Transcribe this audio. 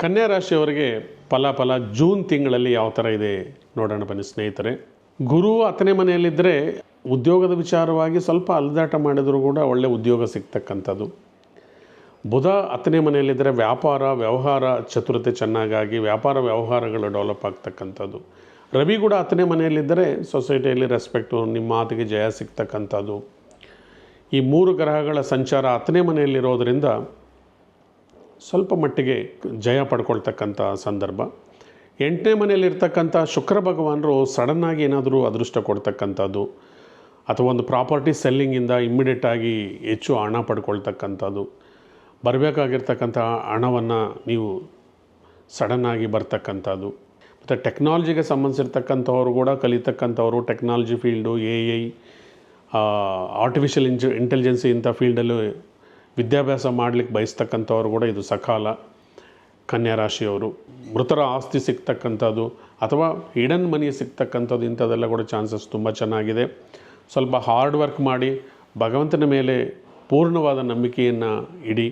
ಕನ್ಯಾ ರಾಶಿಯವರಿಗೆ ಫಲ ಫಲ ಜೂನ್ ತಿಂಗಳಲ್ಲಿ ಯಾವ ಥರ ಇದೆ ನೋಡೋಣ ಬನ್ನಿ ಸ್ನೇಹಿತರೆ. ಗುರು ಹತ್ತನೇ ಮನೆಯಲ್ಲಿದ್ದರೆ ಉದ್ಯೋಗದ ವಿಚಾರವಾಗಿ ಸ್ವಲ್ಪ ಅಲ್ದಾಟ ಮಾಡಿದರೂ ಕೂಡ ಒಳ್ಳೆ ಉದ್ಯೋಗ ಸಿಗ್ತಕ್ಕಂಥದ್ದು. ಬುಧ ಹತ್ತನೇ ಮನೆಯಲ್ಲಿದ್ದರೆ ವ್ಯಾಪಾರ, ವ್ಯವಹಾರ ಚತುರತೆ ಚೆನ್ನಾಗಾಗಿ ವ್ಯಾಪಾರ, ವ್ಯವಹಾರಗಳು ಡೆವಲಪ್ ಆಗ್ತಕ್ಕಂಥದ್ದು. ರವಿ ಕೂಡ ಹತ್ತನೇ ಮನೆಯಲ್ಲಿದ್ದರೆ ಸೊಸೈಟಿಯಲ್ಲಿ ರೆಸ್ಪೆಕ್ಟು, ನಿಮ್ಮ ಮಾತಿಗೆ ಜಯ ಸಿಗ್ತಕ್ಕಂಥದ್ದು. ಈ ಮೂರು ಗ್ರಹಗಳ ಸಂಚಾರ ಹತ್ತನೇ ಮನೆಯಲ್ಲಿರೋದರಿಂದ ಸ್ವಲ್ಪ ಮಟ್ಟಿಗೆ ಜಯ ಪಡ್ಕೊಳ್ತಕ್ಕಂಥ ಸಂದರ್ಭ. ಎಂಟನೇ ಮನೆಯಲ್ಲಿರ್ತಕ್ಕಂಥ ಶುಕ್ರ ಭಗವಾನರು ಸಡನ್ನಾಗಿ ಏನಾದರೂ ಅದೃಷ್ಟ ಕೊಡ್ತಕ್ಕಂಥದ್ದು, ಅಥವಾ ಒಂದು ಪ್ರಾಪರ್ಟಿ ಸೆಲ್ಲಿಂಗಿಂದ ಇಮ್ಮಿಡಿಯೇಟಾಗಿ ಹೆಚ್ಚು ಹಣ ಪಡ್ಕೊಳ್ತಕ್ಕಂಥದ್ದು, ಬರಬೇಕಾಗಿರ್ತಕ್ಕಂಥ ಹಣವನ್ನು ನೀವು ಸಡನ್ನಾಗಿ ಬರ್ತಕ್ಕಂಥದ್ದು. ಮತ್ತು ಟೆಕ್ನಾಲಜಿಗೆ ಸಂಬಂಧಿಸಿರ್ತಕ್ಕಂಥವ್ರು ಕೂಡ ಕಲಿತಕ್ಕಂಥವ್ರು technology field A I artificial ಇಂಜ intelligence ಇಂಥ ಫೀಲ್ಡಲ್ಲೂ ವಿದ್ಯಾಭ್ಯಾಸ ಮಾಡಲಿಕ್ಕೆ ಬಯಸ್ತಕ್ಕಂಥವ್ರು ಕೂಡ ಇದು ಸಕಾಲ ಕನ್ಯಾ ರಾಶಿಯವರು. ಮೃತರ ಆಸ್ತಿ ಸಿಗ್ತಕ್ಕಂಥದ್ದು ಅಥವಾ ಇಡನ್ ಮನಿ ಸಿಗ್ತಕ್ಕಂಥದ್ದು ಇಂಥದ್ದೆಲ್ಲ ಕೂಡ ಚಾನ್ಸಸ್ ತುಂಬ ಚೆನ್ನಾಗಿದೆ. ಸ್ವಲ್ಪ ಹಾರ್ಡ್ ವರ್ಕ್ ಮಾಡಿ ಭಗವಂತನ ಮೇಲೆ ಪೂರ್ಣವಾದ ನಂಬಿಕೆಯನ್ನು ಇಡಿ.